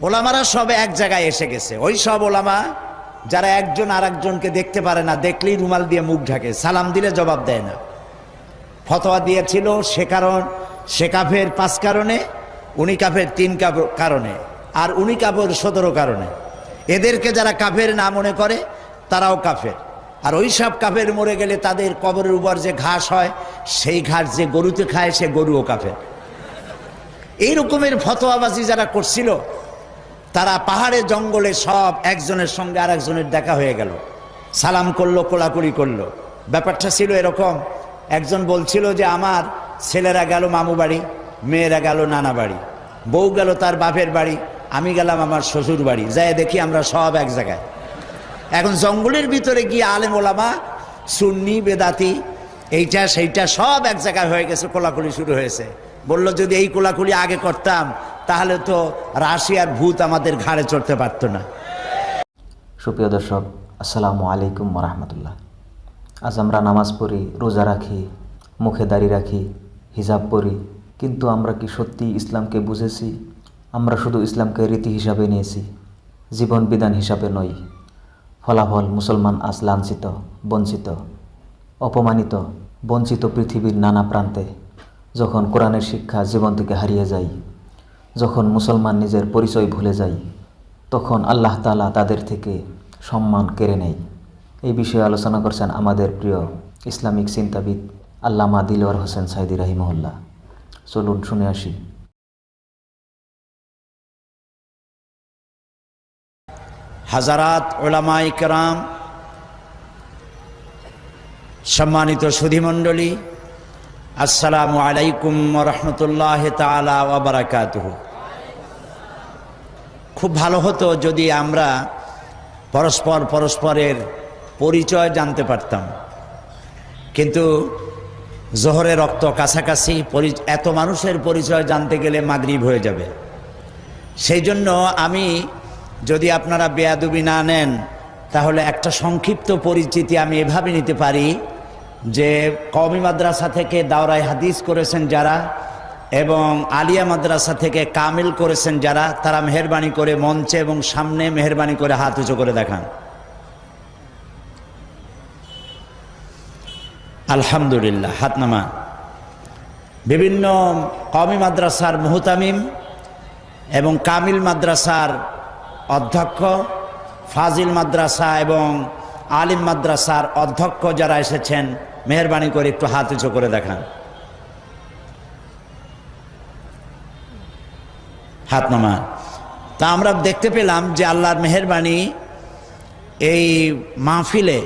ওলামারা সব এক জায়গায় এসে গেছে। ওই সব ওলামা যারা একজন আর একজনকে দেখতে পারে না, দেখলেই রুমাল দিয়ে মুখ ঢাকে, সালাম দিলে জবাব দেয় না। ফতোয়া দিয়েছিল সে কারণ, সে কাফের পাঁচ কারণে, উনি কাফের তিন কারণে, আর উনি কাফের সতেরো কারণে। এদেরকে যারা কাফের না মনে করে, তারাও কাফের। আর ওই সব কাফের মরে গেলে তাদের কবরের উপর যে ঘাস হয়, সেই ঘাস যে গরুতে খায়, সে গরুও কাফের। এই রকমের ফতোয়াবাজি যারা করছিল তারা পাহাড়ে, জঙ্গলে সব একজনের সঙ্গে আর একজনের দেখা হয়ে গেল। সালাম করল, কোলাকুলি করল। ব্যাপারটা ছিল এরকম, একজন বলছিল যে, আমার ছেলেরা গেল মামু বাড়ি, মেয়েরা গেল নানা বাড়ি, বউ গেল তার বাপের বাড়ি, আমি গেলাম আমার শ্বশুর বাড়ি, যাই দেখি আমরা সব এক জায়গায়। এখন জঙ্গলের ভিতরে গিয়ে আলেম ওলামা, সুন্নি, বেদাতি, এইটা সেইটা সব এক জায়গায় হয়ে গেছে, কোলাকুলি শুরু হয়েছে। বলল, যদি এই কোলাকুলি আগে করতাম তাহলে তো রাশিয়ার ভূত আমাদের ঘাড়ে চড়তে পারত না। সুপ্রিয় দর্শক, আসসালামু আলাইকুম রহমতুল্লাহ আজ আমরা নামাজ পড়ি, রোজা রাখি, মুখে দাড়ি রাখি, হিজাব পড়ি। কিন্তু আমরা কি সত্যি ইসলামকে বুঝেছি? আমরা শুধু ইসলামকে রীতি হিসাবে নিয়েছি, জীবন বিধান হিসাবে নই। ফলাফল মুসলমান আজ লাঞ্ছিত, বঞ্চিত, অপমানিত, বঞ্চিত পৃথিবীর নানা প্রান্তে, যখন কোরআনের শিক্ষা জীবন থেকে হারিয়ে যায়। যখন মুসলমান নিজের পরিচয় ভুলে যায়, তখন আল্লাহ তালা তাদের থেকে সম্মান কেড়ে নেয়। এই বিষয়ে আলোচনা করছেন আমাদের প্রিয় ইসলামিক চিন্তাবিদ আল্লামা দিলওয়ার হোসেন সাইদি রাহিমহল্লা চলুন শুনে আসি। হাজারাত ওলামা ইকরাম সম্মানিত সুধীমণ্ডলী, আসসালামু আলাইকুম রহমতুল্লাহ তালা ওবরাকাতুহ খুব ভালো হতো যদি আমরা পরস্পর পরস্পরের পরিচয় জানতে পারতাম। কিন্তু জোহরে রক্ত কাছাকাছি এত মানুষের পরিচয় জানতে গেলে মাগরিব হয়ে যাবে। সেই জন্য আমি যদি আপনারা বেয়াদুবি না নেন, তাহলে একটা সংক্ষিপ্ত পরিচিতি আমি এভাবে নিতে পারি যে কওমি মাদ্রাসা থেকে দাওরাই হাদিস করেছেন যারা এবং আলিয়া মাদ্রাসা থেকে কামিল করেছেন যারা, তারা মেহরবানি করে মঞ্চে এবং সামনে মেহরবানি করে হাত উঁচু করে দেখান। আলহামদুলিল্লাহ, হাত নামা। বিভিন্ন কওমি মাদ্রাসার মুহতামিম এবং কামিল মাদ্রাসার অধ্যক্ষ, ফাজিল মাদ্রাসা এবং আলিম মাদ্রাসার অধ্যক্ষ যারা এসেছেন, মেহরবানি করে একটু হাত উঁচু করে দেখান। হাত নামা তা আমরা দেখতে পেলাম যে আল্লাহর মেহরবানি এই মাহফিলে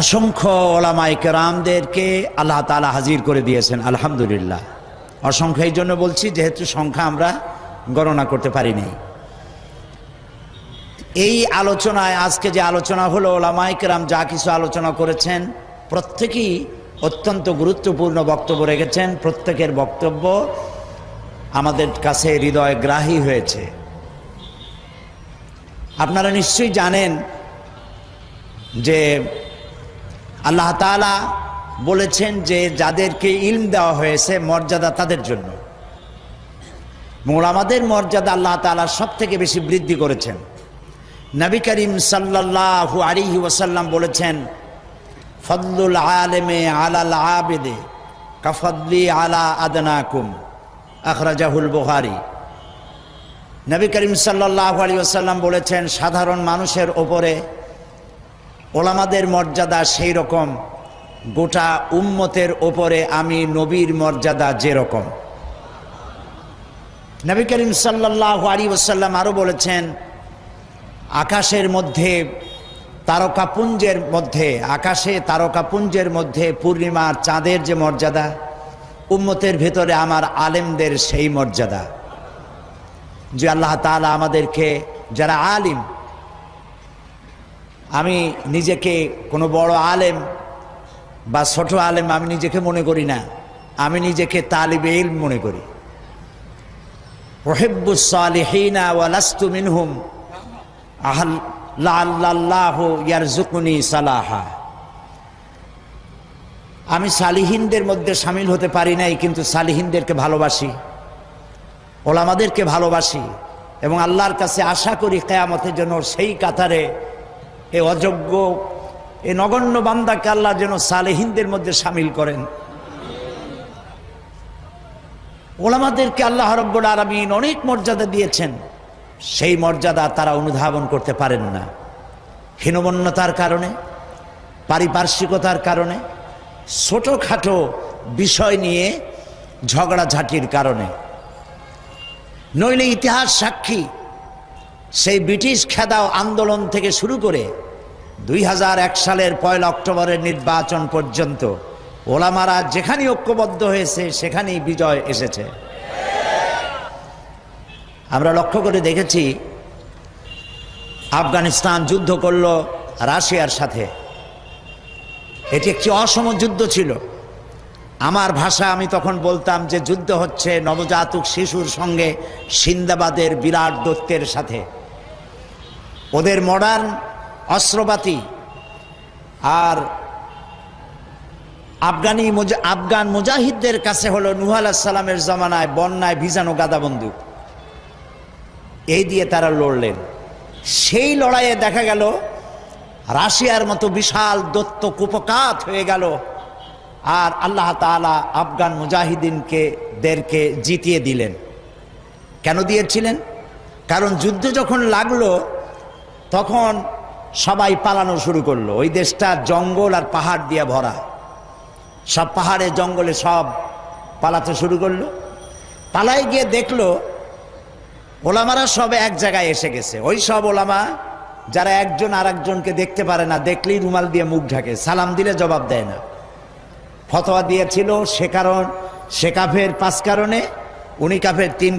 অসংখ্য ওলামাই কেরামদেরকে আল্লাহ তালা হাজির করে দিয়েছেন, আলহামদুলিল্লাহ। অসংখ্য, এই জন্য বলছি যেহেতু সংখ্যা আমরা গণনা করতে পারিনি। এই আলোচনায়, আজকে যে আলোচনা হলো ওলামাই কেরাম যা কিছু আলোচনা করেছেন, প্রত্যেকেই অত্যন্ত গুরুত্বপূর্ণ বক্তব্য রেখেছেন। প্রত্যেকের বক্তব্য আমাদের কাছে হৃদয় গ্রাহী হয়েছে। আপনারা নিশ্চয়ই জানেন যে আল্লাহ তালা বলেছেন যে যাদেরকে ইলম দেওয়া হয়েছে মর্যাদা তাদের জন্য। মোলামাদের মর্যাদা আল্লাহ তালা সব থেকে বেশি বৃদ্ধি করেছেন। নবী করিম সাল্লাহু আলিহি ওসাল্লাম বলেছেন ফদলুল আলেমে আলাল আবেদে, কাফদলি আলা আদনাকুম, আখরাজাহুল বুহারি নবী করিম সাল্লাহ আলী ওসাল্লাম বলেছেন, সাধারণ মানুষের ওপরে ওলামাদের মর্যাদা সেই রকম, গোটা উম্মতের ওপরে আমি নবীর মর্যাদা যেরকম নবী করিম সাল্লাহ আলী ওসাল্লাম আরও বলেছেন, আকাশের মধ্যে তারকাপুঞ্জের মধ্যে, আকাশে তারকাপুঞ্জের মধ্যে পূর্ণিমার চাঁদের যে মর্যাদা, উম্মতের ভেতরে আমার আলেমদের সেই মর্যাদা। যে আল্লাহ তালা আমাদেরকে, যারা আলিম, আমি নিজেকে কোনো বড় আলেম বা ছোট আলেম আমি নিজেকে মনে করি না, আমি নিজেকে তালিবে ইলম মনে করি। রহেবুসালিহিনা ওয়ালাস্তু মিনহুম। ইয়ারজুকুনি সালাহা। আমি সালিহিনদের মধ্যে সামিল হতে পারি নাই, কিন্তু সালিহিনদেরকে ভালোবাসি। ওলামাদেরকে ভালোবাসি এবং আল্লাহর কাছে আশা করি কেয়ামতের জন্য সেই কাতারে এ অযোগ্য, এ নগণ্য বান্দাকে আল্লাহ যেন সালেহিনদের মধ্যে সামিল করেন। ওলামাদেরকে আল্লাহ রব্বুল আলমিন অনেক মর্যাদা দিয়েছেন। সেই মর্যাদা তারা অনুধাবন করতে পারেন না। হীনমন্যতার কারণে, পারিপার্শ্বিকতার কারণে, ছোটোখাটো বিষয় নিয়ে ঝগড়াঝাটির কারণে। নইলে ইতিহাস সাক্ষী, সেই ব্রিটিশ খেদাও আন্দোলন থেকে শুরু করে দুই হাজার এক সালের পয়লা অক্টোবরের নির্বাচন পর্যন্ত ওলামারা যেখানেই ঐক্যবদ্ধ হয়েছে, সেখানেই বিজয় এসেছে। আমরা লক্ষ্য করে দেখেছি আফগানিস্তান যুদ্ধ করল রাশিয়ার সাথে। এটি একটি অসম যুদ্ধ ছিল। আমার ভাষা আমি তখন বলতাম যে যুদ্ধ হচ্ছে নবজাতক শিশুর সঙ্গে সিন্দাবাদের বিরাট দত্তের সাথে। ওদের মডার্ন অস্ত্রপাতি আর আফগানি মুজা- আফগান মুজাহিদদের কাছে হলো নুহাল সালামের জমানায় বন্যায় ভিজানো গাদা বন্দুক এই দিয়ে তারা লড়লেন। সেই লড়াইয়ে দেখা গেল, রাশিয়ার মতো বিশাল দত্ত কুপকাত হয়ে গেল আর আল্লাহ তাআলা আফগান মুজাহিদিনকে দেরকে জিতিয়ে দিলেন। কেন দিয়েছিলেন? কারণ যুদ্ধ যখন লাগল, তখন সবাই পালানো শুরু করল। ওই দেশটা জঙ্গল আর পাহাড় দিয়ে ভরা। সব পাহাড়ে জঙ্গলে সব পালাতে শুরু করল। পালায় গিয়ে দেখল ওলামারা সব এক জায়গায় এসে গেছে। ওই সব ওলামা যারা একজন আর একজনকে দেখতে পারে না, দেখলেই রুমাল দিয়ে মুখ ঢাকে, সালাম দিলে জবাব দেয় না। ফতোয়া দিয়েছিল সে কারণ, সে কাফের পাঁচ কারণে, উনি কাফের তিন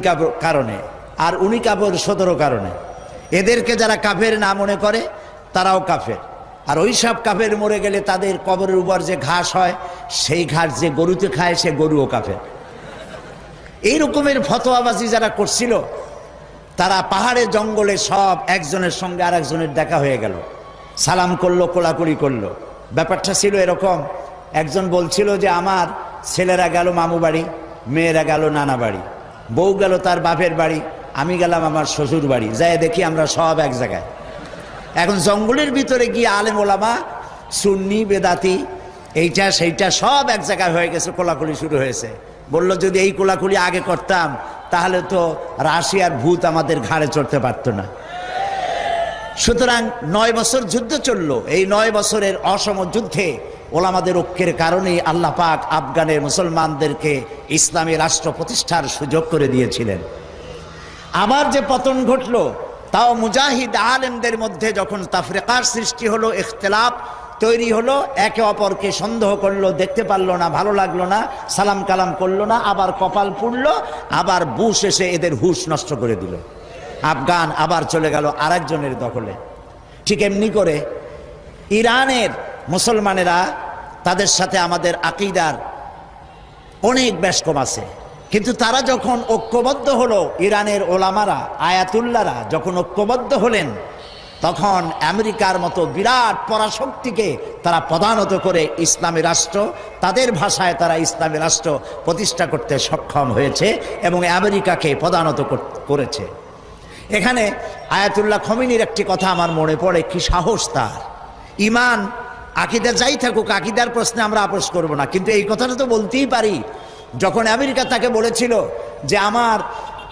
কারণে, আর উনি কাপের সতেরো কারণে। এদেরকে যারা কাফের না মনে করে, তারাও কাফের। আর ওই সব কাফের মরে গেলে তাদের কবরের উপর যে ঘাস হয়, সেই ঘাস যে গরুতে খায়, সে গরুও কাফের। এই রকমের ফতোয়াবাজি যারা করছিল তারা পাহাড়ে জঙ্গলে সব একজনের সঙ্গে আর একজনের দেখা হয়ে গেল। সালাম করল, কোলাকুলি করল। ব্যাপারটা ছিল এরকম। একজন বলছিল যে, আমার ছেলেরা গেল মামু বাড়ি, মেয়েরা গেল নানা বাড়ি। বউ গেল তার বাপের বাড়ি, আমি গেলাম আমার শ্বশুর বাড়ি। যাই দেখি আমরা সব এক জায়গায়। এখন জঙ্গলের ভিতরে গিয়ে আলেম ওলামা, সুন্নি, বেদাতি, এইটা সেইটা সব এক জায়গায় হয়ে গেছে, কোলাকুলি শুরু হয়েছে। বলল, যদি এই কোলাকুলি আগে করতাম তাহলে তো রাশিয়ার ভূত আমাদের ঘাড়ে চড়তে পারতো না। সুতরাং নয় বছর যুদ্ধ চলল। এই নয় বছরের অসম যুদ্ধে ওলামাদের ঐক্যের কারণেই আল্লাহ পাক আফগানের মুসলমানদেরকে ইসলামী রাষ্ট্র প্রতিষ্ঠার সুযোগ করে দিয়েছিলেন। আবার যে পতন ঘটল, তাও মুজাহিদ আলেমদের মধ্যে যখন তাফরিকার সৃষ্টি হলো, ইখতলাফ তৈরি হলো, একে অপরকে সন্দেহ করল, দেখতে পারল না, ভালো লাগল না, সালাম কালাম করল না, আবার কপাল পুড়লো, আবার বুশ এসে এদের হুশ নষ্ট করে দিল। আফগান আবার চলে গেল আরেকজনের দখলে। ঠিক এমনি করে ইরানের মুসলমানেরা তাদের সাথে আমাদের আকিদার অনেক বেশ কম আছে। কিন্তু তারা যখন ঐক্যবদ্ধ হলো, ইরানের ওলামারা আয়াতুল্লারা যখন ঐক্যবদ্ধ হলেন তখন আমেরিকার মতো বিরাট পরাশক্তিকে তারা প্রধানত করে ইসলামী রাষ্ট্র, তাদের ভাষায় তারা ইসলামী রাষ্ট্র প্রতিষ্ঠা করতে সক্ষম হয়েছে এবং আমেরিকাকে প্রধানত করেছে। এখানে আয়াতুল্লাহ খমিনীর একটি কথা আমার মনে পড়ে, কি সাহস তার। ইমান আকিদা যাই থাকুক, আকিদার প্রশ্নে আমরা আপোষ করব না, কিন্তু এই কথাটা তো বলতেই পারি। যখন আমেরিকা তাকে বলেছিল যে, আমার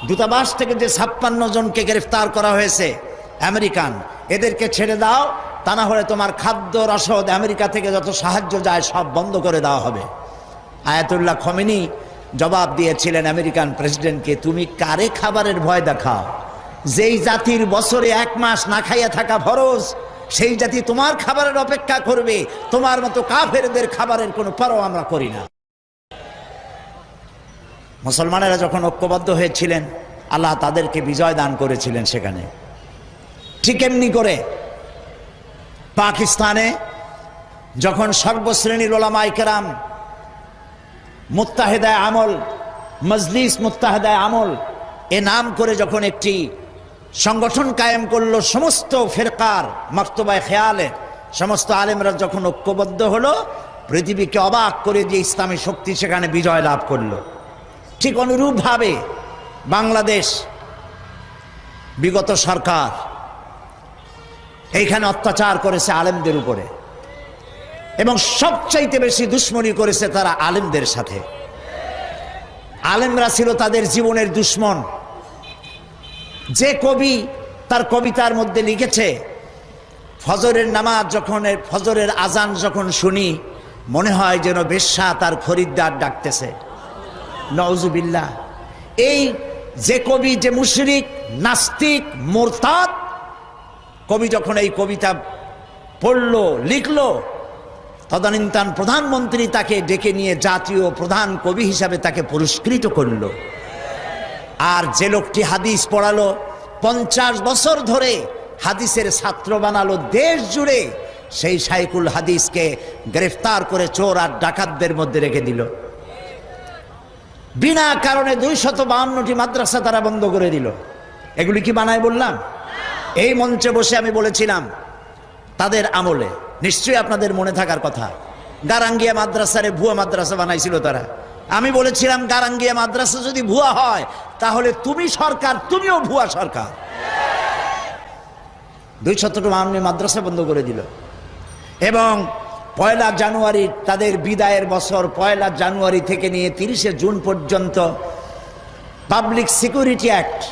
দূতাবাস থেকে যে ছাপ্পান্ন জনকে গ্রেফতার করা হয়েছে আমেরিকান, এদেরকে ছেড়ে দাও, তা না হলে তোমার খাদ্য রসদ আমেরিকা থেকে যত সাহায্য যায় সব বন্ধ করে দেওয়া হবে। আয়াতুল্লাহ খমিনি জবাব দিয়েছিলেন আমেরিকান প্রেসিডেন্টকে, তুমি কারে খাবারের ভয় দেখাও? যেই জাতির বছরে এক মাস না খাইয়া থাকা ফরজ, সেই জাতি তোমার খাবারের অপেক্ষা করবে। তোমার মতো কাফেরদের খাবারের কোনো পরও আমরা করি না। মুসলমানেরা যখন ঐক্যবদ্ধ হয়েছিলেন, আল্লাহ তাদেরকে বিজয় দান করেছিলেন সেখানে। ঠিক এমনি করে পাকিস্তানে যখন সর্বশ্রেণীর ওলামাই কেরাম মুত্তাহেদায় আমল, মজলিস মুত্তাহেদায় আমল, এ নাম করে যখন একটি সংগঠন কায়েম করল সমস্ত ফেরকার মক্তবায় খেয়ালে, সমস্ত আলেমরা যখন ঐক্যবদ্ধ হলো, পৃথিবীকে অবাক করে দিয়ে ইসলামী শক্তি সেখানে বিজয় লাভ করল। ঠিক অনুরূপভাবে বাংলাদেশ, বিগত সরকার এইখানে অত্যাচার করেছে আলেমদের উপরে। এবং সবচাইতে বেশি দুশ্মনী করেছে তারা আলেমদের সাথে। আলেমরা ছিল তাদের জীবনের দুশ্মন। যে কবি তার কবিতার মধ্যে লিখেছে, ফজরের নামাজ যখন, ফজরের আজান যখন শুনি, মনে হয় যেন বেশ্যা তার খরিদ্দার ডাকতেছে। নওজুবিল্লাহ এই যে কবি, যে মুশরিক, নাস্তিক, মোরতাদ কবি যখন এই কবিতা পড়ল, লিখল তদানীন্তন প্রধানমন্ত্রী তাকে ডেকে নিয়ে জাতীয় প্রধান কবি হিসাবে তাকে পুরস্কৃত করল। আর যে লোকটি হাদিস পড়ালো, পঞ্চাশ বছর ধরে হাদিসের ছাত্র বানালো দেশ জুড়ে, সেই সাইকুল হাদিসকে গ্রেফতার করে চোর আর ডাকাতদের মধ্যে রেখে দিল। বিনা কারণে দুই শত বাহান্নটি মাদ্রাসা তারা বন্ধ করে দিল। এগুলি কি বানায় বললাম? এই মঞ্চে বসে আমি বলেছিলাম, তাদের আমলে, নিশ্চয়ই আপনাদের মনে থাকার কথা, গারাঙ্গিয়া মাদ্রাসারে ভুয়া মাদ্রাসা বানাইছিল তারা। আমি বলেছিলাম, গারাঙ্গিয়া মাদ্রাসা যদি ভুয়া হয়, তাহলে তুমি সরকার, তুমিও ভুয়া সরকার। দুই শতটা মামনি মাদ্রাসা বন্ধ করে দিল। এবং পয়লা জানুয়ারি, তাদের বিদায়ের বছর, পয়লা জানুয়ারি থেকে নিয়ে তিরিশে জুন পর্যন্ত, পাবলিক সিকিউরিটি অ্যাক্ট,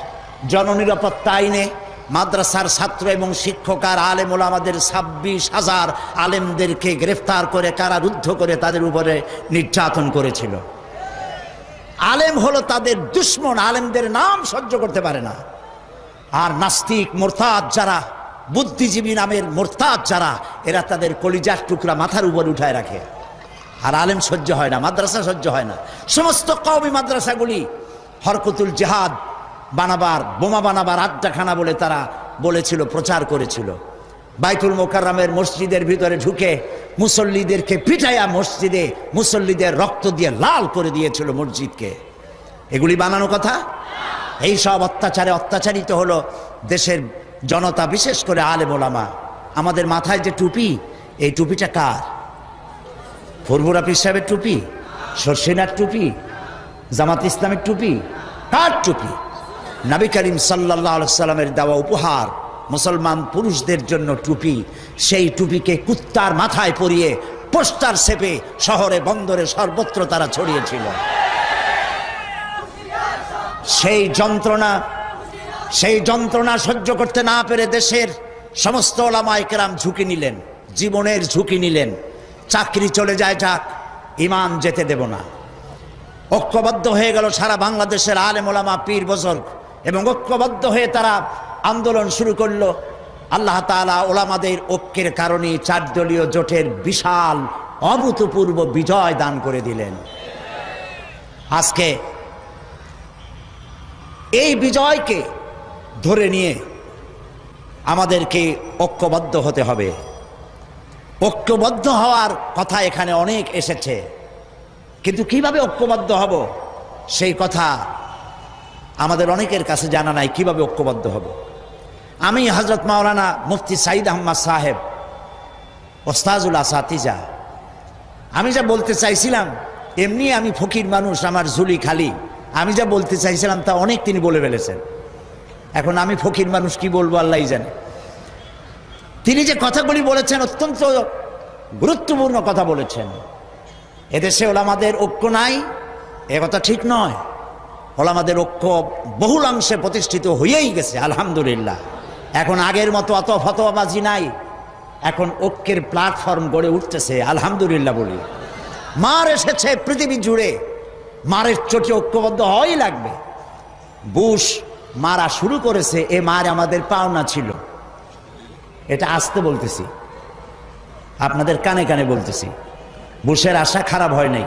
জননিরাপত্তা আইনে মাদ্রাসার ছাত্র এবং শিক্ষক আর আলেম আমাদের ছাব্বিশ হাজার আলেমদেরকে গ্রেফতার করে কারারুদ্ধ করে তাদের উপরে নির্যাতন করেছিল। আলেম হলো তাদের দুশ্মন, আলেমদের নাম সহ্য করতে পারে না। আর নাস্তিক, মোরতাদ যারা, বুদ্ধিজীবী নামের মোরতাদ যারা, এরা তাদের কলিজার টুকরা মাথার উপর উঠায় রাখে। আর আলেম সহ্য হয় না, মাদ্রাসা সহ্য হয় না। সমস্ত কওমি মাদ্রাসাগুলি হরকতুল জেহাদ বানাবার, বোমা বানাবার আড্ডাখানা বলে তারা বলেছিল, প্রচার করেছিল। বাইতুল মোকাররামের মসজিদের ভিতরে ঢুকে মুসল্লিদেরকে পিটাইয়া মসজিদে মুসল্লিদের রক্ত দিয়ে লাল করে দিয়েছিল মসজিদকে। এগুলি বানানো কথা? এই সব অত্যাচারে অত্যাচারিত হলো দেশের জনতা, বিশেষ করে আলে ওলামা। আমাদের মাথায় যে টুপি, এই টুপিটা কার? ফুরফুরা পীর সাহেবের টুপি সর্ষিনার টুপি, জামাত ইসলামের টুপি, কার টুপি? নবী করিম সাল্লাহ সাল্লামের দেওয়া উপহার, মুসলমান পুরুষদের জন্য টুপি, সেই টুপিকে কুত্তার মাথায় পরিয়ে পোস্টার সেপে শহরে, বন্দরে সর্বত্র তারা ছড়িয়েছিল। সেই যন্ত্রণা সেই যন্ত্রণা সহ্য করতে না পেরে দেশের সমস্ত ওলামাইকেরাম ঝুঁকি নিলেন, জীবনের ঝুঁকি নিলেন। চাকরি চলে যায় যাক ইমান যেতে দেব না। ঐক্যবদ্ধ হয়ে গেল সারা বাংলাদেশের আলেম ওলামা পীর বজর্গ। এবং ঐক্যবদ্ধ হয়ে তারা আন্দোলন শুরু করল। আল্লাহ তালা ওলামাদের ঐক্যের কারণে চার দলীয় জোটের বিশাল, অভূতপূর্ব বিজয় দান করে দিলেন। আজকে এই বিজয়কে ধরে নিয়ে আমাদেরকে ঐক্যবদ্ধ হতে হবে। ঐক্যবদ্ধ হওয়ার কথা এখানে অনেক এসেছে। কিন্তু কীভাবে ঐক্যবদ্ধ হব? সেই কথা আমাদের অনেকের কাছে জানা নাই কীভাবে ঐক্যবদ্ধ হব। আমি হজরত মাওলানা মুফতি সাইদ আহমদ সাহেব ওস্তাজুল আসাতিজা। আমি যা বলতে চাইছিলাম, এমনি আমি ফকির মানুষ, আমার ঝুলি খালি। আমি যা বলতে চাইছিলাম তা অনেক তিনি বলে ফেলেছেন। এখন আমি ফকির মানুষ কি বলব আল্লাহ জানে। তিনি যে কথাগুলি বলেছেন অত্যন্ত গুরুত্বপূর্ণ কথা বলেছেন। এদেশে ওলামাদের ঐক্য নাই, এ কথা ঠিক নয়। ওলামাদের ঐক্য বহুলাংশে প্রতিষ্ঠিত হয়েই গেছে, আলহামদুলিল্লাহ। এখন আগের মতো অত ফতোয়াবাজি নাই। এখন ঐক্যের প্ল্যাটফর্ম গড়ে উঠতেছে, আলহামদুলিল্লাহ বলি। মার এসেছে পৃথিবী জুড়ে। মারের চোটে ঐক্যবদ্ধ হওয়াই লাগবে। বুশ মারা শুরু করেছে, এ মার আমাদের পাওনা ছিল। এটা আসতে বলতেছি। আপনাদের কানে কানে বলতেছি। বুশের আশা খারাপ হয় নাই।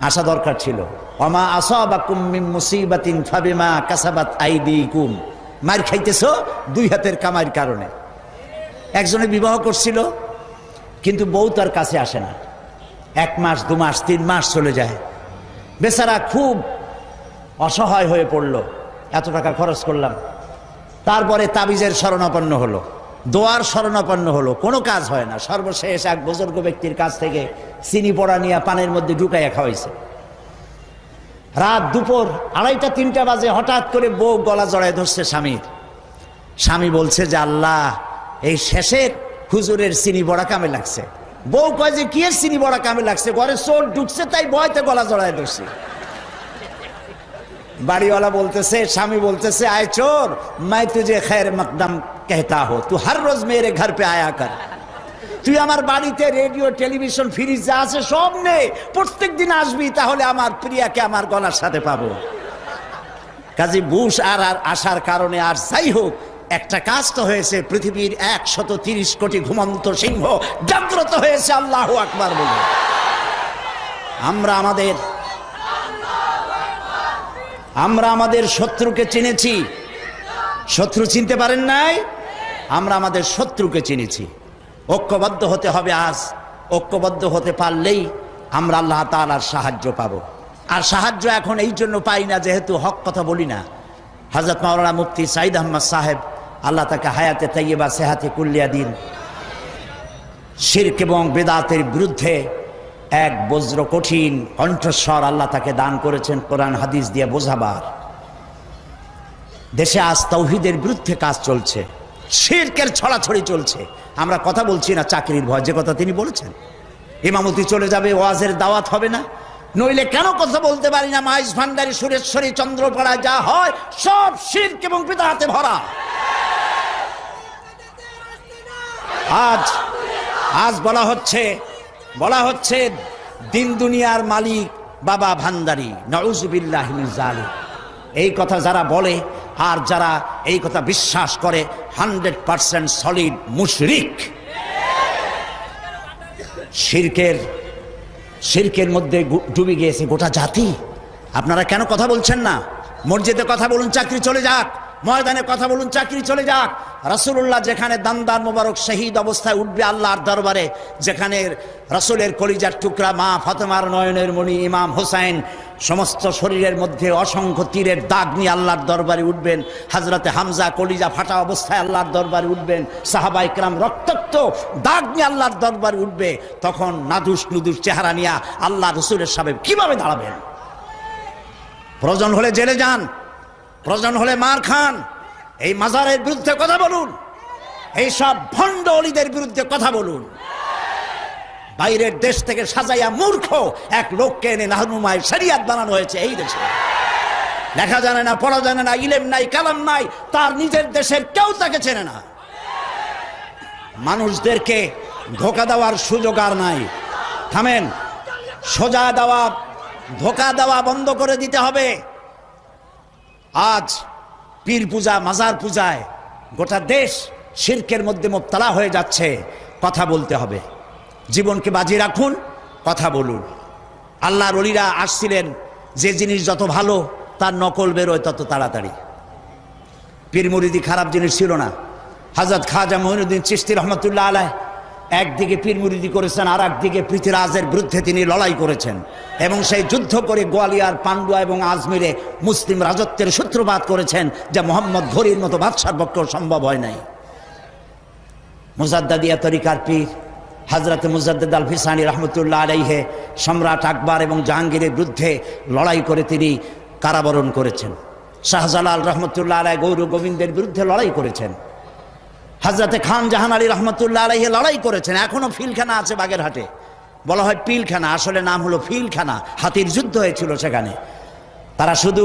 আশা দরকার ছিল। অমা আসাবাকুম মিন মুসিবাতিন ফাবিমা কাসাবাত আইদিকুম। মার খাইতেছো? দুই হাতের কামাইয়ের কারণে। একজনে বিবাহ করছিল, কিন্তু বউ তার কাছে আসে না। এক মাস, দু মাস, তিন মাস চলে যায়। বেচারা খুব অসহায় হয়ে পড়ল। এত টাকা খরচ করলাম। তারপরে তাবিজের শরণাপন্ন হলো। দোয়ার শরণাপন্ন হলো। কোনো কাজ হয় না। সর্বশেষ এক বুজুর্গ ব্যক্তির কাছ থেকে চিনি পড়া নিয়ে পানের মধ্যে ঢুকাইয়া খাওয়াইছে। রাত দুপুর আড়াইটা, তিনটা বাজে হঠাৎ করে বউ গলা জড়ায় ধরছে স্বামীর। স্বামী বলছে যে, আল্লাহ, এই শেষের হুজুরের চিনি বড়া কামে লাগছে। বউ কয় যে, কি চিনি বড়া কামে লাগছে? ঘরে চোর ঢুকছে, তাই বয়তে গলা জড়ায় ধরছে। বাড়িওয়ালা বলতেছে, স্বামী বলতেছে, আয় চোর মাই তুজে খায়ের মকদম কেহতা হো, তু হর রোজ মেরে ঘর পে আয়া কর। তুই আমার বাড়িতে রেডিও, টেলিভিশন, ফ্রিজ যা আছে সব নে। প্রত্যেক দিন আসবি, তাহলে আমার প্রিয়াকে আমার গলার সাথে পাবো। কাজী বুশ আর আর আসার কারণে আর যাই হোক, একটা কাজ তো হয়েছে, পৃথিবীর একশত তিরিশ কোটি ঘুমন্ত সিংহ জাগ্রত হয়েছে, আল্লাহ আকবার বলে আমরা আমাদের আমরা আমাদের শত্রুকে চিনেছি। শত্রু চিনতে পারেন নাই? আমরা আমাদের শত্রুকে চিনেছি। ঐক্যবদ্ধ হতে হবে আজ। ঐক্যবদ্ধ হতে পারলেই আমরা আল্লাহ তালার সাহায্য পাব। আর সাহায্য এখন এই জন্য পাই না, যেহেতু হক কথা বলি না। হজরত মাওলানা মুফতি সাইদ আহমদ সাহেব আল্লাহ তাকে হায়াতে তাইয়েবা সেহাতে কুল্লিয়া দিন। শির্ক এবং বেদাতের বিরুদ্ধে এক বজ্র কঠিন কণ্ঠস্বর আল্লাহ তাকে দান করেছেন কোরআন হাদিস দিয়ে বোঝাবার। দেশে আজ তৌহিদের বিরুদ্ধে কাজ চলছে। শিরকের ছড়াছড়ি চলছে। আমরা কথা বলছি না চাকরির ভয়, যে কথা তিনি বলেছেন। ইমামতি চলে যাবে, ওয়াজের দাওয়াত হবে না। নইলে কেন কথা বলতে পারি না? মাইজ ভান্ডারি, সুরেশ্বরী, চন্দ্রপাড়ায় যা হয়, সব শির্ক এবং হাতে ভরা। আজ আজ বলা হচ্ছে বলা হচ্ছে, দিন দুনিয়ার মালিক বাবা ভান্ডারী নউজুবিল্লাহ জালিম এই কথা যারা বলে আর যারা এই কথা বিশ্বাস করে, হান্ড্রেড পার্সেন্ট সলিড মুশরিক। শিরকের শিরকের মধ্যে ডুবে গিয়েছে গোটা জাতি। আপনারা কেন কথা বলছেন না? মসজিদে কথা বলুন, চাকরি চলে যাক। ময়দানে কথা বলুন, চাকরি চলে যাক। রাসূলুল্লাহ যেখানে দান্দার মোবারক শহীদ অবস্থায় উঠবে আল্লাহর দরবারে, যেখানে রাসূলের কলিজার টুকরা মা ফাতেমার নয়নের মণি ইমাম হোসাইন, সমস্ত শরীরের মধ্যে অসংখ্য তীরের দাগ নিয়ে আল্লাহর দরবারে উঠবেন। হাজরাতে হামজা কলিজা ফাটা অবস্থায় আল্লাহর দরবারে উঠবেন। সাহাবা ইকরাম রক্তাক্ত দাগ নিয়ে আল্লাহর দরবারে উঠবে। তখন নাদুস নুদুস চেহারা নিয়ে আল্লাহ রসুলের সামনে কীভাবে দাঁড়াবেন? প্রয়োজন হলে জেলে যান। প্রয়োজন হলে মার খান। এই মাজারের বিরুদ্ধে কথা বলুন। এই সব ভণ্ড অলিদের বিরুদ্ধে কথা বলুন। বাইরের দেশ থেকে সাজাইয়া মূর্খ এক লোককে এনে নাহনুমায় শরিয়াত বানানো হয়েছে এই দেশে। লেখা জানে না, পড়া জানে না, ইলেম নাই, কালাম নাই, তার নিজের দেশের কেউ তাকে চেনে না। মানুষদেরকে ধোকা দেওয়ার সুযোগ আর নাই। থামেন, সোজা দেওয়া, ধোকা দেওয়া বন্ধ করে দিতে হবে। আজ পীর পূজা, মাজার পূজায় গোটা দেশ শির্কের মধ্যে মোবতলা হয়ে যাচ্ছে। কথা বলতে হবে। জীবনকে বাজি রাখুন, কথা বলুন। আল্লাহর অলিরা আসছিলেন, যে জিনিস যত ভালো, তার নকল বেরোয় তত তাড়াতাড়ি। পীর মুরিদি খারাপ জিনিস ছিল না। হাজরত খাজা মহিনুদ্দিন চিস্তি রহমতুল্লাহ আলাহ একদিকে পীর মুরিদি করেছেন আর একদিকে পৃথিরাজের বিরুদ্ধে তিনি লড়াই করেছেন। এবং সেই যুদ্ধ করে গোয়ালিয়ার পান্ডুয়া এবং আজমিরে মুসলিম রাজত্বের সূত্রপাত করেছেন, যা মোহাম্মদ ঘড়ির মতো বাদশার পক্ষেও সম্ভব হয় নাই। মুজাদ্দাদিয়া তরিকার পীর হাজরত মুজাদ্দ আল ফিসানি রহমতুল্লাহ আলাইহে সম্রাট আকবর এবং জাহাঙ্গীরের বিরুদ্ধে লড়াই করে তিনি কারাবরণ করেছেন। শাহজালাল রহমতুল্লাহ আলাই গৌর গোবিন্দের বিরুদ্ধে লড়াই করেছেন। হাজরতে খান জাহান আলী রহমতুল্লাহ আলাইহে লড়াই করেছেন, এখনও ফিলখানা আছে বাগেরহাটে। বলা হয় পিলখানা, আসলে নাম হলো ফিলখানা, হাতির যুদ্ধ হয়েছিল সেখানে। তারা শুধু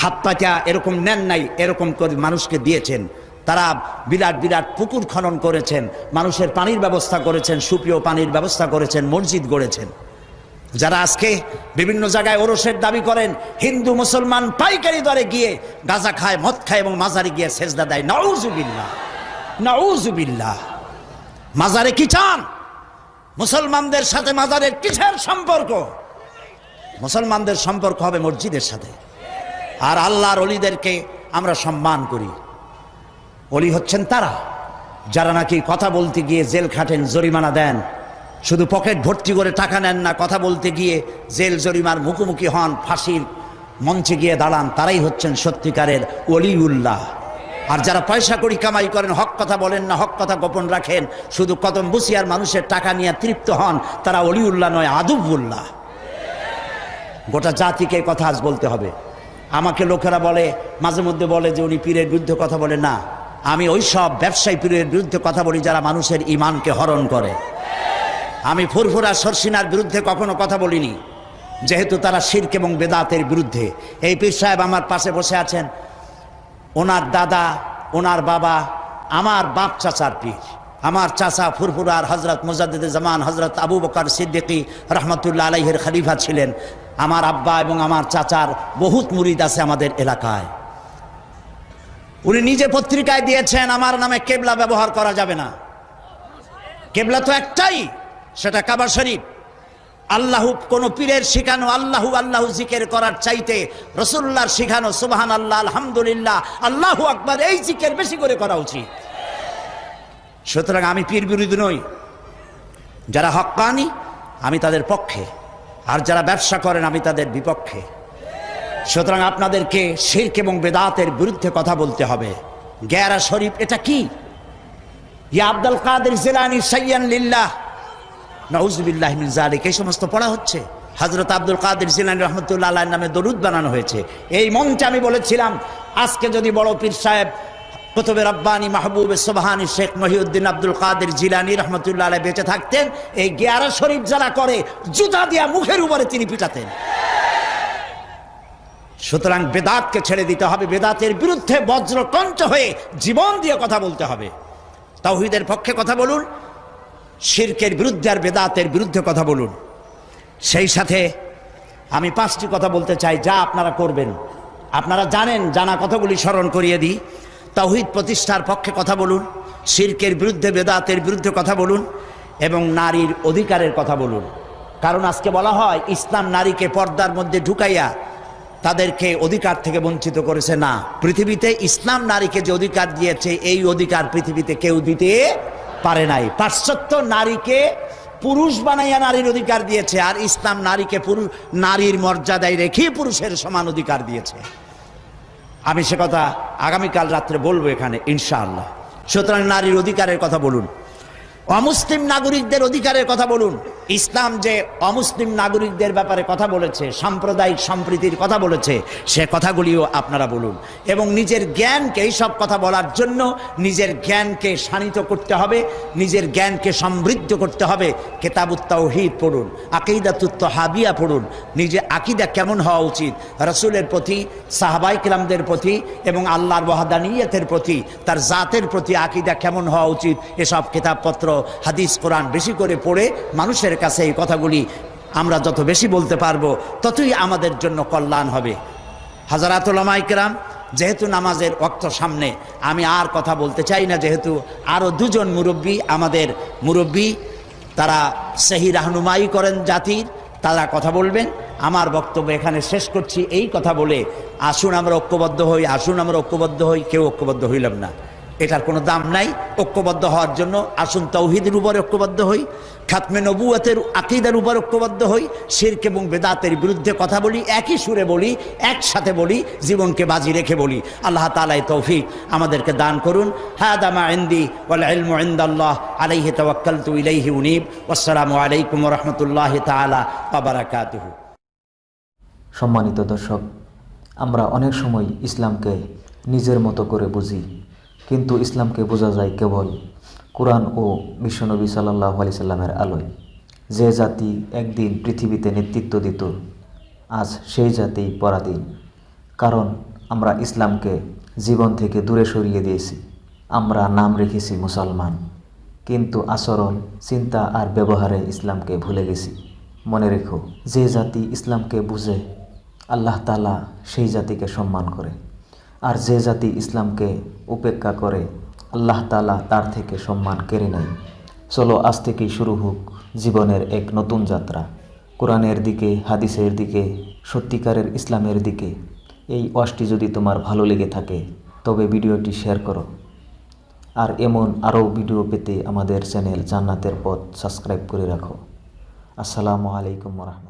হাত পাচা এরকম নেন নাই, এরকম করে মানুষকে দিয়েছেন। তারা বিরাট বিরাট পুকুর খনন করেছেন, মানুষের পানির ব্যবস্থা করেছেন, সুপ্রিয় পানির ব্যবস্থা করেছেন, মসজিদ গড়েছেন। যারা আজকে বিভিন্ন জায়গায় ওরসের দাবি করেন, হিন্দু, মুসলমান পাইকারি দরে গিয়ে গাঁজা খায়, মদ খায় এবং মাজারে গিয়ে সেজদা দেয়, নাউজুবিল্লাহ। নাউজুবিল্লাহ। মাজারে কি চান? মুসলমানদের সাথে মাজারের কিসের সম্পর্ক? মুসলমানদের সম্পর্ক হবে মসজিদের সাথে। আর আল্লাহর অলিদেরকে আমরা সম্মান করি। অলি হচ্ছেন তারা। যারা নাকি কথা বলতে গিয়ে জেল খাটেন, জরিমানা দেন। শুধু পকেট ভর্তি করে টাকা নেন না, কথা বলতে গিয়ে জেল, জরিমার মুখোমুখি হন, ফাঁসির মঞ্চে গিয়ে দাঁড়ান, তারাই হচ্ছেন সত্যিকারের অলিউল্লাহ। আর যারা পয়সা করি কামাই করেন, হক কথা বলেন না, হক কথা গোপন রাখেন, শুধু কদম বসিয়ার মানুষের টাকা নিয়ে তৃপ্ত হন, তারা অলিউল্লাহ নয়, আদুবুল্লাহ। গোটা জাতিকে কথা আজ বলতে হবে। আমাকে লোকেরা বলে, মাঝে মধ্যে বলে যে উনি পীরের বিরুদ্ধে কথা বলে না, আমি ওই সব ব্যবসায়ী পীরের বিরুদ্ধে কথা বলি যারা মানুষের ইমানকে হরণ করে। আমি ফুরফুরা সরসিনার বিরুদ্ধে কখনো কথা বলিনি। যেহেতু তারা শির্ক এবং বেদাতের বিরুদ্ধে। এই পীর সাহেব আমার পাশে বসে আছেন। ওনার দাদা, ওনার বাবা, আমার বাপ চাচার পীর। আমার চাচা ফুরফুরার হজরত মুজাদ্দিদ জামান হজরত আবু বকর সিদ্দিকী রহমতুল্লাহ আলাইহের খলিফা ছিলেন। আমার আব্বা এবং আমার চাচার বহুত মুরিদ আছে আমাদের এলাকায়। উনি নিজে পত্রিকায় দিয়েছেন, আমার নামে কেবলা ব্যবহার করা যাবে না। কেবলা তো একটাই, সেটা কাবা শরীফ। আল্লাহু কোন পীরের শিখানো আল্লাহু আল্লাহু জিকের করার চাইতে রসুল্লাহর শিখানো সুবাহান আল্লাহ আলহামদুলিল্লাহ, আল্লাহু আকবার এই জিকের বেশি করে করা উচিত। সুতরাং আমি পীর বিরোধী নই। যারা হক্কানি, আমি তাদের পক্ষে। আর যারা ব্যবসা করেন, আমি তাদের বিপক্ষে। সুতরাং আপনাদেরকে শির্ক এবং বেদাতের বিরুদ্ধে কথা বলতে হবে। গ্যারা শরীফ, এটা কি? ইয়া আব্দুল কাদের জিলানি, সাইয়ান লিল্লাহ। নউজবিল্লাহ মিন জালিক এই সমস্ত পড়া হচ্ছে। হজরত আব্দুল কাদের জিলানি রহমতুল্লাহ নামে দরুদ বানানো হয়েছে। এই মঞ্চে আমি বলেছিলাম, আজকে যদি বড় পীর সাহেব কুতুবে রব্বানি মাহবুব সোবাহানি শেখ মহিউদ্দিন আব্দুল কাদের জিলানি রহমতুল্লাহ আলাই বেঁচে থাকতেন, এই গিয়ারা শরীফ যারা করে, জুতা দিয়া মুখের উপরে তিনি পিটাতেন। সুতরাং বেদাতকে ছেড়ে দিতে হবে। বেদাতের বিরুদ্ধে বজ্রকণ্ঠ হয়ে জীবন দিয়ে কথা বলতে হবে। তাওহিদের পক্ষে কথা বলুন। শির্কের বিরুদ্ধে আর বেদাতের বিরুদ্ধে কথা বলুন। সেই সাথে আমি পাঁচটি কথা বলতে চাই, যা আপনারা করবেন। আপনারা জানেন, জানা কথাগুলি স্মরণ করিয়ে দিই। তাওহিদ প্রতিষ্ঠার পক্ষে কথা বলুন, শির্কের বিরুদ্ধে, বেদাতের বিরুদ্ধে কথা বলুন, এবং নারীর অধিকারের কথা বলুন। কারণ আজকে বলা হয়, ইসলাম নারীকে পর্দার মধ্যে ঢুকাইয়া তাদেরকে অধিকার থেকে বঞ্চিত করেছে না। পৃথিবীতে ইসলাম নারীকে যে অধিকার দিয়েছে, এই অধিকার পৃথিবীতে কেউ দিতে পারে নাই। পাশ্চাত্য নারীকে পুরুষ বানাইয়া নারীর অধিকার দিয়েছে, আর ইসলাম নারীকে পুরুষ নারীর মর্যাদায় রেখে পুরুষের সমান অধিকার দিয়েছে। আমি সে কথা আগামীকাল রাত্রে বলব এখানে, ইনশাআল্লাহ। সুতরাং নারীর অধিকারের কথা বলুন। অমুসলিম নাগরিকদের অধিকারের কথা বলুন। ইসলাম যে অমুসলিম নাগরিকদের ব্যাপারে কথা বলেছে, সাম্প্রদায়িক সম্প্রীতির কথা বলেছে, সে কথাগুলিও আপনারা বলুন। এবং নিজের জ্ঞানকে এইসব কথা বলার জন্য নিজের জ্ঞানকে শানিত করতে হবে, নিজের জ্ঞানকে সমৃদ্ধ করতে হবে। কেতাবুত তাওহীদ পড়ুন, আকিদাতুত হাবিয়া পড়ুন, নিজে আকিদা কেমন হওয়া উচিত? রসুলের প্রতি সাহাবাই কিরামদের প্রতি এবং আল্লাহর ওয়াহাদানিয়তের প্রতি, তার জাতের প্রতি আকিদা কেমন হওয়া উচিত? এসব কিতাবপত্র, হাদিস, কোরআন বেশি করে পড়ে মানুষের কাছে এই কথাগুলি আমরা যত বেশি বলতে পারব, ততই আমাদের জন্য কল্যাণ হবে। হাজারাতুলামাইকেরাম যেহেতু নামাজের অক্ত সামনে, আমি আর কথা বলতে চাই না, যেহেতু আরও দুজন মুরব্বী, আমাদের মুরব্বী, তারা সেহি রাহনুমাই করেন জাতির, তারা কথা বলবেন। আমার বক্তব্য এখানে শেষ করছি, এই কথা বলে আসুন আমরা ঐক্যবদ্ধ হই, আসুন আমরা ঐক্যবদ্ধ হই, কেউ ঐক্যবদ্ধ হইলাম না। এটার কোনো দাম নাই, ঐক্যবদ্ধ হওয়ার জন্য আসুন তৌহিদের উপরে ঐক্যবদ্ধ হই, খাতমে নবুয়াতের আকিদার উপর ঐক্যবদ্ধ হই, শির্ক এবং বেদাতের বিরুদ্ধে কথা বলি, একই সুরে বলি, একসাথে বলি, জীবনকে বাজি রেখে বলি। আল্লাহ তালাই তৌফিক আমাদেরকে দান করুন। হাদামা ইন্দি ওয়াল ইলমু ইনদাল্লাহ, আলাইহি তাওয়াক্কালতু ইলাইহি উনীব আসসালামু আলাইকুম রাহমাতুল্লাহি তাআলা ওয়া সম্মানিত দর্শক, আমরা অনেক সময় ইসলামকে নিজের মতো করে বুঝি। কিন্তু ইসলামকে বোঝা যায় কেবল কোরআন ও বিশ্বনবী সাল্লাহ আলি সাল্লামের আলোয়। যে জাতি একদিন পৃথিবীতে নেতৃত্ব দিত, আজ সেই জাতি পরাধীন। কারণ আমরা ইসলামকে জীবন থেকে দূরে সরিয়ে দিয়েছি, আমরা নাম রেখেছি মুসলমান। কিন্তু আচরণ, চিন্তা আর ব্যবহারে ইসলামকে ভুলে গেছি। মনে রেখো, যে জাতি ইসলামকে বুঝে, আল্লাহ তালা সেই জাতিকে সম্মান করে। আর যে জাতি ইসলামকে উপেক্ষা করে, আল্লাহ তালা তার থেকে সম্মান কেড়ে নেয়। চলো আজ থেকেই শুরু হোক জীবনের এক নতুন যাত্রা। কোরআনের দিকে, হাদিসের দিকে, সত্যিকারের ইসলামের দিকে। এই ওয়াজটি যদি তোমার ভালো লেগে থাকে, তবে ভিডিওটি শেয়ার করো। আর এমন আরও ভিডিও পেতে আমাদের চ্যানেল জান্নাতের পথ সাবস্ক্রাইব করে রাখো। আসসালামু আলাইকুম রহমতুল্লাহ।